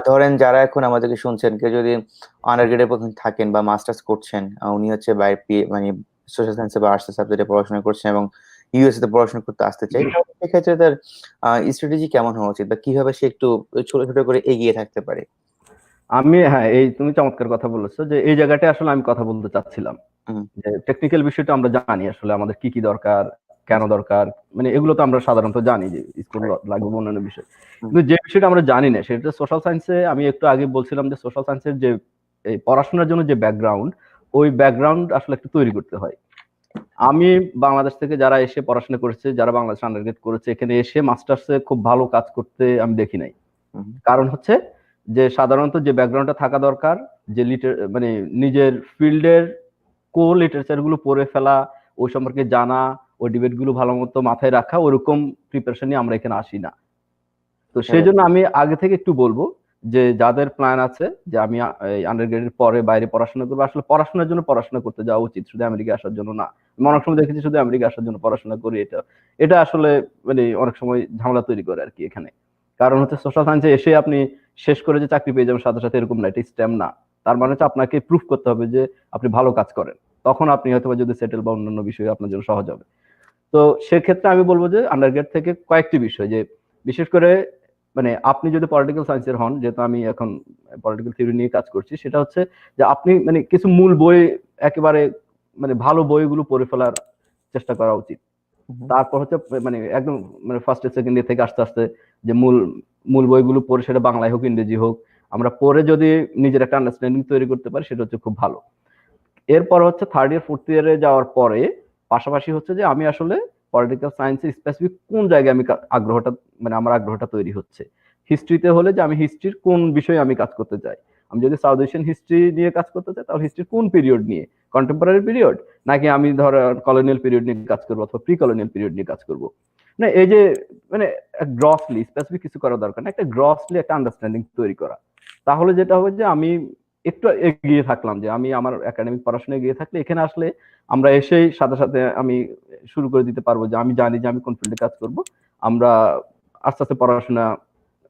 ধরেন যারা এখন আমাদেরকে শুনছেন কেউ যদি আন্ডারগ্রেডে প্রথম থাকেন বা মাস্টার্স করছেন উনি হচ্ছে বাই মানে সোশ্যাল সায়েন্সে বা আর্টস সাবজেক্টে পড়াশোনা করছেন এবং ইউএসএ তে পড়াশোনা করতে আসতে চাই সেক্ষেত্রে তার স্ট্র্যাটেজি কেমন হওয়া উচিত বা কীভাবে সে একটু ছোট ছোট করে এগিয়ে থাকতে পারে? আমি হ্যাঁ এই তুমি চমৎকার কথা বলেছ যে এই জায়গাটা আসলে আমি কথা বলতে চাচ্ছিলাম। যে টেকনিক্যাল বিষয়টা আমরা জানি আসলে আমাদের কি কি দরকার কেন দরকার? মানে এগুলো তো আমরা সাধারণত জানি যে স্কুল লাগবে অন্যান্য বিষয়। কিন্তু যে বিষয়টা আমরা জানি না সেটা সোশ্যাল সায়েন্সে আমি একটু আগে বলছিলাম যে সোশ্যাল সায়েন্সের যে এই পড়াশোনার জন্য যে ব্যাকগ্রাউন্ড ওই ব্যাকগ্রাউন্ড আসলে একটু তৈরি করতে হয়। আমি বাংলাদেশ থেকে যারা এসে পড়াশোনা করেছে যারা বাংলাদেশ আন্ডারগ্রেড করেছে এখানে এসে মাস্টার্সে খুব ভালো কাজ করতে আমি দেখি নাই। কারণ হচ্ছে যে সাধারণত যে ব্যাকগ্রাউন্ডটা থাকা দরকার যে লিটার মানে নিজের ফিল্ডের কো লিটারেচারগুলো পড়ে ফেলা ওই সম্পর্কে জানা ওই ডিবেটগুলো ভালো মতো মাথায় রাখা ওরকম প্রিপারেশন নিয়ে আমরা এখানে আসি না। তো সেই জন্য আমি আগে থেকে একটু বলব যে যাদের প্ল্যান আছে যে আমি আন্ডারগ্রেডের পরে বাইরে পড়াশোনা করব আসলে পড়াশোনার জন্য পড়াশোনা করতে যাওয়া উচিত শুধু আমেরিকা আসার জন্য না। অনেক সময় দেখেছি শুধু আমেরিকা আসার জন্য পড়াশোনা করি এটা এটা আসলে মানে অনেক সময় ঝামেলা তৈরি করে আর কি এখানে। কারণ হচ্ছে সোশ্যাল সায়েন্সে এসে আপনি শেষ করে যে চাকরি পেয়ে যাবেন সাথে সাথে এরকম না এটা স্ট্যাম না। তার মানে হচ্ছে আপনাকে প্রুফ করতে হবে যে আপনি ভালো কাজ করেন। তখন আপনি হয়তো যদি সেটেল বা অন্যান্য বিষয়ে আপনার জন্য সহজ হবে। তো সেক্ষেত্রে আমি বলব যে আন্ডারগ্রেড থেকে কয়েকটি বিষয় যে বিশেষ করে মানে আপনি যদি পলিটিক্যাল সায়েন্সের হন যেহেতু আমি এখন পলিটিক্যাল থিওরি নিয়ে কাজ করছি সেটা হচ্ছে যে আপনি মানে কিছু মূল বই একেবারে মানে ভালো বইগুলো পড়ে ফেলার চেষ্টা করা উচিত। তারপর হচ্ছে মানে একদম মানে ফার্স্ট সেকেন্ড ইয়ার থেকে আস্তে আস্তে যে মূল মূল বইগুলো পড়ে সেটা বাংলায় হোক ইংরেজি হোক আমরা পড়ে যদি নিজের একটা আন্ডারস্ট্যান্ডিং তৈরি করতে পারি সেটা হচ্ছে খুব ভালো। এরপর হচ্ছে থার্ড ইয়ার ফোর্থ ইয়ারে যাওয়ার পরে পাশাপাশি হচ্ছে যে আমি আসলে পলিটিক্যাল সায়েন্সে স্পেসিফিক কোন জায়গায় আমি আগ্রহটা মানে আমার আগ্রহটা তৈরি হচ্ছে? হিস্ট্রিতে হলে যে আমি হিস্ট্রির কোন বিষয়ে আমি কাজ করতে চাই? আমি যদি সাউথ এশিয়ান হিস্ট্রি নিয়ে কাজ করতে চাই, তাহলে হিস্ট্রির কোন পিরিয়ড নিয়ে? কন্টেম্পোরারি পিরিয়ড নাকি আমি ধর কলোনিয়াল পিরিয়ড নিয়ে কাজ করব অথবা প্রি কলোনিয়াল পিরিয়ড নিয়ে কাজ করব? না এই যে মানে গ্রসলি স্পেসিফিক কিছু করা দরকার না একটা গ্রসলি একটা আন্ডারস্ট্যান্ডিং তৈরি করা। তাহলে যেটা হবে যে আমি একটু এগিয়ে থাকলাম যে আমি আমার একাডেমিক পড়াশোনায় এগিয়ে থাকলে এখানে আসলে আমরা এসেই সাথে সাথে আমি শুরু করে দিতে পারব যে আমি জানি যে আমি কোন ফিল্ডে কাজ করব, আমরা আস্তে আস্তে পড়াশোনা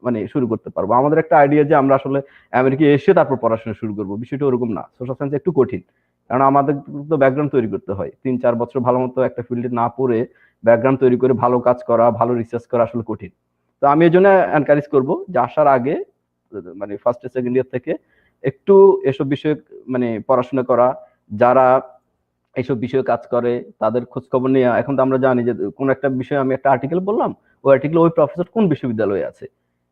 মানে শুরু করতে পারব। আমাদের একটা আইডিয়া যে আমরা আসলে আমেরিকা এসে তারপর পড়াশোনা শুরু করব, বিষয়টা ওরকম না। সোশ্যাল সায়েন্স একটু কঠিন, কারণ আমাদের তো ব্যাকগ্রাউন্ড তৈরি করতে হয়। তিন চার বছর ভালো মতো একটা ফিল্ডে না পড়ে ব্যাকগ্রাউন্ড তৈরি করে ভালো কাজ করা, ভালো রিসার্চ করা আসলে কঠিন। তো আমি এই জন্য এনকারেজ করব যে আসার আগে মানে ফার্স্ট সেকেন্ড ইয়ার থেকে একটু এসব বিষয়ে মানে পড়াশোনা করা, যারা এইসব বিষয়ে কাজ করে, তাদের খোঁজ খবর নিয়ে। এখন তো আমরা জানি যে কোন একটা বিষয়ে আমি একটা আর্টিকেল বললাম, ওই আর্টিকেল ওই প্রফেসর কোন বিশ্ববিদ্যালয়ে আছে?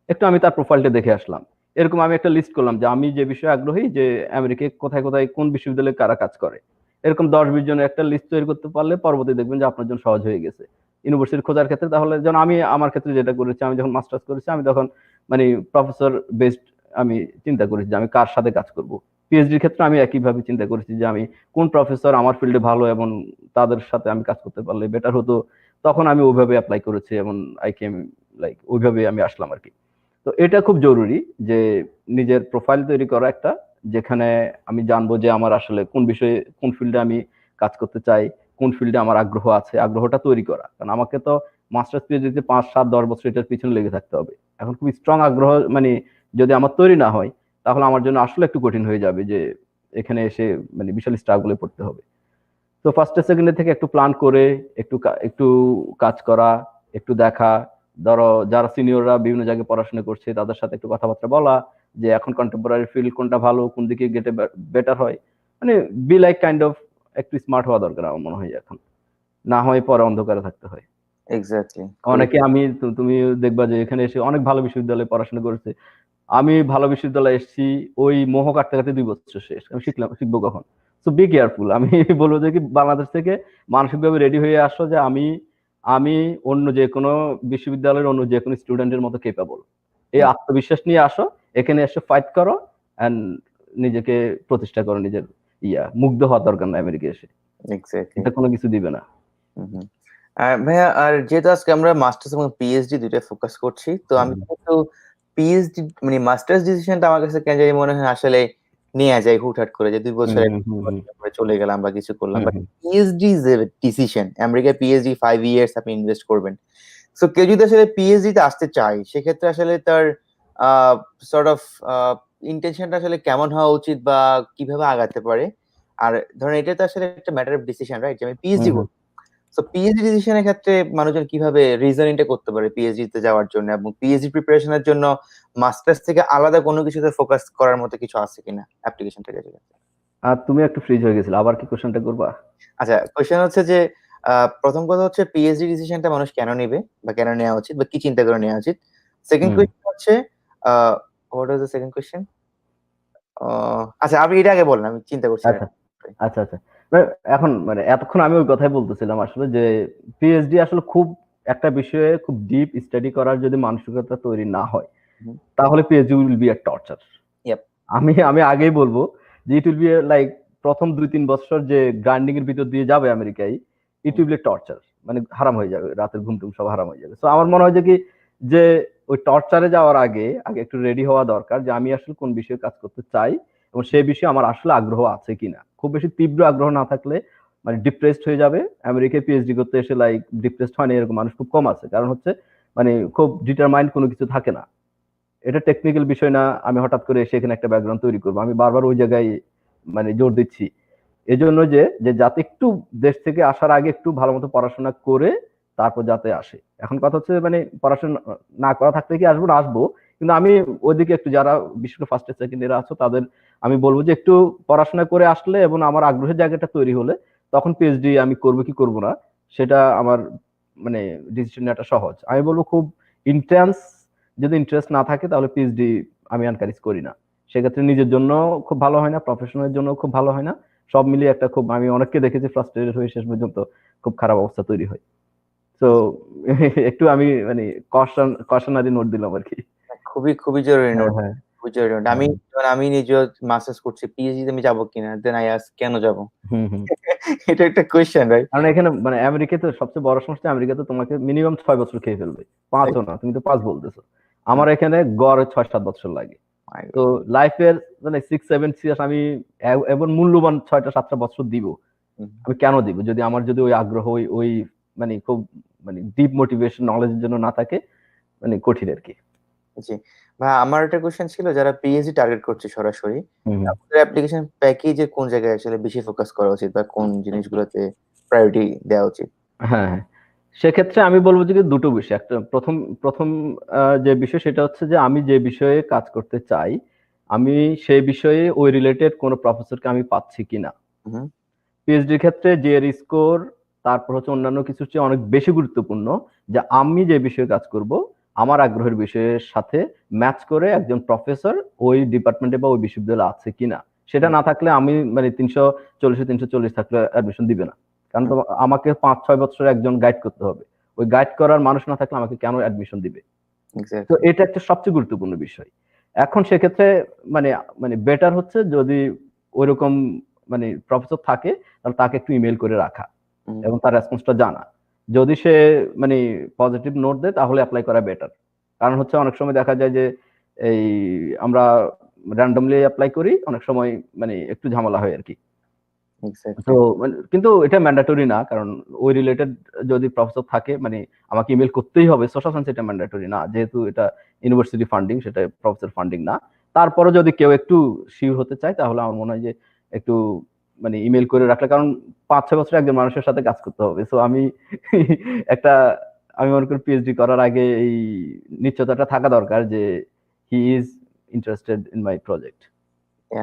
একটু আমি তার প্রোফাইলটা দেখে আসলাম। এরকম আমি একটা লিস্ট করলাম যে আমি যে বিষয়ে আগ্রহী যে আমেরিকায় কোথায় কোথায় কোন বিশ্ববিদ্যালয়ে কারা কাজ করে। এরকম দশ বিশ জনের একটা লিস্ট তৈরি করতে পারলে পরবর্তী দেখবেন যে আপনার জন্য সহজ হয়ে গেছে। ইউনিভার্সিটি খোঁজার ক্ষেত্রে তাহলে যেন আমি আমার ক্ষেত্রে যেটা করেছি, আমি যখন মাস্টার্স করেছি, আমি তখন মানে প্রফেসর বেসড আমি চিন্তা করেছি যে আমি কার সাথে কাজ করব। পিএইচডির ক্ষেত্রে আমি একইভাবে চিন্তা করেছি যে আমি কোন প্রফেসর আমার ফিল্ডে ভালো এবং তাদের সাথে আমি কাজ করতে পারলে বেটার হতো। তখন আমি ওইভাবে অ্যাপ্লাই করেছি এবং আই কেম লাইক ওইভাবে আমি আসলাম আর কি তো এটা খুব জরুরি যে নিজের প্রোফাইল তৈরি করা একটা, যেখানে আমি জানব যে আমার আসলে কোন বিষয়ে, কোন ফিল্ডে আমি কাজ করতে চাই, কোন ফিল্ডে আমার আগ্রহ আছে, আগ্রহটা তৈরি করা। কারণ আমাকে তো মাস্টার্স পিএইচডিতে পাঁচ, সাত, দশ বছর এটার পিছনে লেগে থাকতে হবে। এখন খুব স্ট্রং আগ্রহ মানে যদি আমার তৈরি না হয় তাহলে আমার জন্য আসলে একটু কঠিন হয়ে যাবে যে এখানে এসে মানে বিশাল স্ট্রাগলে পড়তে হবে। তো ফার্স্টে সেকেন্ডে থেকে একটু প্ল্যান করে একটু একটু কাজ করা একটু দেখা। ধরো যারা সিনিয়ররা বিভিন্ন জায়গায় পড়াশোনা করছে তাদের সাথে একটু কথাবার্তা বলা যে এখন কন্টেম্পোরারি ফিল্ড কোনটা ভালো কোন দিকে গেটে বেটার হয়। মানে বি লাইক কাইন্ড অফ একটু স্মার্ট হওয়া দরকার আমার মনে হয় এখন। না হয় পরে অন্ধকারে থাকতে হয়। এক্স্যাক্টলি অনেকে আমি তুমি দেখবা যে এখানে এসে অনেক ভালো বিশ্ববিদ্যালয়ে পড়াশোনা করেছে। আমি ভালো বিশ্ববিদ্যালয়ে এসেছি ওই মোহ কাটতে কাটতে দুই বছর শেষ। আমি শিখলাম শিখব কখন? সো বি কেয়ারফুল আমি বলব যে কি বাংলাদেশ থেকে মানসিকভাবে রেডি হয়ে আসো যে আমি আমি অন্য যে কোনো বিশ্ববিদ্যালয়ের অন্য যে কোনো স্টুডেন্টের মতো কেপাবল এই আত্মবিশ্বাস নিয়ে আসো এখানে এসে ফাইট করো অ্যান্ড নিজেকে প্রতিষ্ঠা করো নিজের ইয়া মুগ্ধ হওয়ার দরকার না আমেরিকা এসে। এটা কোনো কিছু দিবে না। ভাইয়া আর যেহেতু আজকে আমরা মাস্টার্স এবং পিএইচডি দুইটা ফোকাস করছি তো আমি কিন্তু পিএইচডি মানে মাস্টার্স ডিসিশনটা আমার কাছে কেন জানি মনে হয় আসলে নেওয়া যায় হুটহাট করে যে দুই বছর চলে গেলাম বা কিছু করলাম but PhD is a decision America PhD five years আপনি ইনভেস্ট করবেন। সো কেউ যদি আসলে পিএইচডি তে আসতে চায় সেক্ষেত্রে আসলে তার সর্ট অফ ইন্টেনশনটা আসলে কেমন হওয়া উচিত বা কীভাবে আগাতে পারে? আর ধরেন এটা তো আসলে একটা ম্যাটার অফ ডিসিশন রাইট যে আমি পিএইচডি। করব। সো পিএইচডি ডিসিশনের ক্ষেত্রে মানুষজন কীভাবে রিজনিংটা করতে পারে পিএইচডি তে যাওয়ার জন্য এবং পিএইচডি প্রিপারেশনের জন্য মাস্টার্স থেকে আলাদা কোনো কিছুতে ফোকাস করার মতো কিছু আছে কিনা অ্যাপ্লিকেশন থেকে আর তুমি একটু ফ্রিজ হয়ে গেছিলে আবার কি কোশ্চেনটা করবা? আচ্ছা কোশ্চেন হচ্ছে যে প্রথম কথা হচ্ছে পিএইচডি ডিসিশনটা মানুষ কেন নেবে বা কেন নেওয়া উচিত বা কি চিন্তা করে নেওয়া উচিত? Second hmm. কোয়েশ্চেন হচ্ছে what was the second question আচ্ছা আপনি এটা আগে বলেন আমি চিন্তা করছি। আচ্ছা। আচ্ছা আচ্ছা। এখন মানে এতক্ষণ আমি ওই কথাই বলতেছিলাম আসলে যে পিএইচডি আসলে খুব একটা বিষয়ে খুব ডিপ স্টাডি করার যদি মানসিকতা তৈরি না হয় তাহলে PhD will be a torture আমি আমি আগেই বলব যে ইট উইল বি লাইক প্রথম দুই তিন বছর যে গ্রাইন্ডিং এর ভিতর দিয়ে যাবে আমেরিকায় ইট উইল বি টর্চার মানে হারাম হয়ে যাবে রাতের ঘুম টুম সব হারাম হয়ে যাবে। তো আমার মনে হয় যে কি যে ওই টর্চারে যাওয়ার আগে আগে একটু রেডি হওয়া দরকার যে আমি আসলে কোন বিষয়ে কাজ করতে চাই এবং সে বিষয়ে আমার আসলে আগ্রহ আছে কিনা। খুব বেশি তীব্র আগ্রহ না থাকলে মানে ডিপ্রেসড হয়ে যাবে। আমেরিকায় পিএইচডি করতে এসে লাইক ডিপ্রেসড হয় না, এরকম মানুষ খুব কম আছে। কারণ হচ্ছে মানে খুব ডিটারমাইন্ড কোনো কিছু থাকে না। এটা টেকনিক্যাল বিষয় না, আমি হঠাৎ করে এসে এখানে একটা ব্যাকগ্রাউন্ড তৈরি করব। আমি বারবার ওই জায়গায় মানে জোর দিচ্ছি। এজন্য যে যে যাতে একটু দেশ থেকে আসার আগে একটু ভালো মতো পড়াশোনা করে তারপর যাতে আসে। এখন কথা হচ্ছে মানে পড়াশোনা না করা থাকতে কি আসব না আসব? কিন্তু আমি ওইদিকে একটু যারা বিশেষ করে ফার্স্ট সেকেন্ড ইয়ার আছো, তাদের আমি বলব যে একটু পড়াশোনা করে আসলে এবং আমার আগ্রহের জায়গাটা তৈরি হলে তখন পিএইচডি আমি করব কি করব না, সেটা আমার মানে ডিসিশন নেওয়াটা সহজ। আমি বলব খুব ইন্টেন্স যদি ইন্টারেস্ট না থাকে তাহলে পিএইচডি আমি এনকারেজ করি না। সেক্ষেত্রে নিজের জন্য খুব ভালো হয় না প্রফেশনের জন্য খুব ভালো হয় না। সব মিলিয়ে একটা খুব, আমি অনেককে দেখেছি ফ্রাস্ট্রেটেড হয়ে শেষ পর্যন্ত খুব খারাপ অবস্থা তৈরি হয়। তো একটু আমি মানে কশন কশনারি নোট দিলাম আর কি। খুবই খুবই জরুরি নোট হ্যাঁ। খুবই জরুরি নোট আমি আমি নিজেও মাস্টার্স করছি পিএইচডি আমি যাব কিনা? দেন আই আস কেন যাব? এটা একটা কোয়েশ্চেন রাইট কারণ এখানে মানে আমেরিকাতে সবচেয়ে বড় সমস্যা আমেরিকাতে তোমাকে মিনিমাম ছয় বছর খেয়ে ফেলবে। পাঁচও না তুমি তো পাঁচ বলতেছো। আমার এখানে গড়ে ছয় সাত বছর লাগে। তো লাইফের মানে সিক্স সেভেন সিরিয়াস আমি এমন মূল্যবান ছয়টা সাতটা বছর দিব। আমি কেন দিব? যদি আমার যদি ওই আগ্রহ ওই ওই মানে খুব মানে ডিপ মোটিভেশন নলেজের জন্য না থাকে মানে কঠিন আর কি। জি। ভাই আমার একটা কোয়েশ্চেন ছিল যারা পিএইচডি টার্গেট করছে সরাসরি আপনাদের অ্যাপ্লিকেশন প্যাকেজে কোন জায়গায় আসলে বেশি ফোকাস করা উচিত বা কোন জিনিসগুলোতে প্রায়োরিটি দেওয়া উচিত? হ্যাঁ হ্যাঁ। সেক্ষেত্রে আমি বলব যে দুটো বিষয়। একটা প্রথম প্রথম যে বিষয় সেটা হচ্ছে যে আমি যে বিষয়ে কাজ করতে চাই আমি সেই বিষয়ে ওই রিলেটেড কোনো প্রফেসরকে আমি পাচ্ছি কিনা। পিএইচডির ক্ষেত্রে যে স্কোর তারপর হচ্ছে অন্যান্য কিছুর চেয়ে অনেক বেশি গুরুত্বপূর্ণ যে আমি যে বিষয়ে কাজ করব আমার আগ্রহের বিষয়ের সাথে ম্যাচ করে একজন প্রফেসর ওই ডিপার্টমেন্টে বা ওই বিশ্ববিদ্যালয়ে আছে কিনা? সেটা না থাকলে আমি মানে তিনশো চল্লিশে তিনশো চল্লিশ থাকলে অ্যাডমিশন দিবে না। কারণ তো আমাকে পাঁচ ছয় বছর একজন গাইড করতে হবে। ওই গাইড করার মানুষ না থাকলে আমাকে কেন অ্যাডমিশন দিবে? তো এটা একটা সবচেয়ে গুরুত্বপূর্ণ বিষয়। এখন সেক্ষেত্রে মানে মানে বেটার হচ্ছে যদি ওইরকম মানে প্রফেসর থাকে তাহলে তাকে একটু ইমেল করে রাখা এবং তার রেসপন্সটা জানা। যদি সে মানে পজিটিভ নোট দেয় তাহলে অ্যাপ্লাই করা বেটার কারণ হচ্ছে অনেক সময় দেখা যায় যে এই আমরা র্যান্ডমলি অ্যাপ্লাই করি অনেক সময় মানে একটু ঝামেলা হয় আর কি। তো মানে কিন্তু এটা ম্যান্ডেটরি না কারণ ওই রিলেটেড যদি প্রফেসর থাকে মানে আমাকে ইমেল করতেই হবে সোশ্যাল সায়েন্স এটা ম্যান্ডেটরি না। যেহেতু এটা ইউনিভার্সিটি ফান্ডিং সেটা প্রফেসর ফান্ডিং না। তারপরে যদি কেউ একটু শিওর হতে চায় তাহলে আমার মনে হয় যে একটু মানে ইমেল করে রাখলে, কারণ পাঁচ, ছয় বছর একজন মানুষের সাথে কাজ করতে হবে। সো আমি একটা, আমি মনে করি পিএইচডি করার আগে এই নিশ্চয়তাটা থাকা দরকার যে he is interested in my project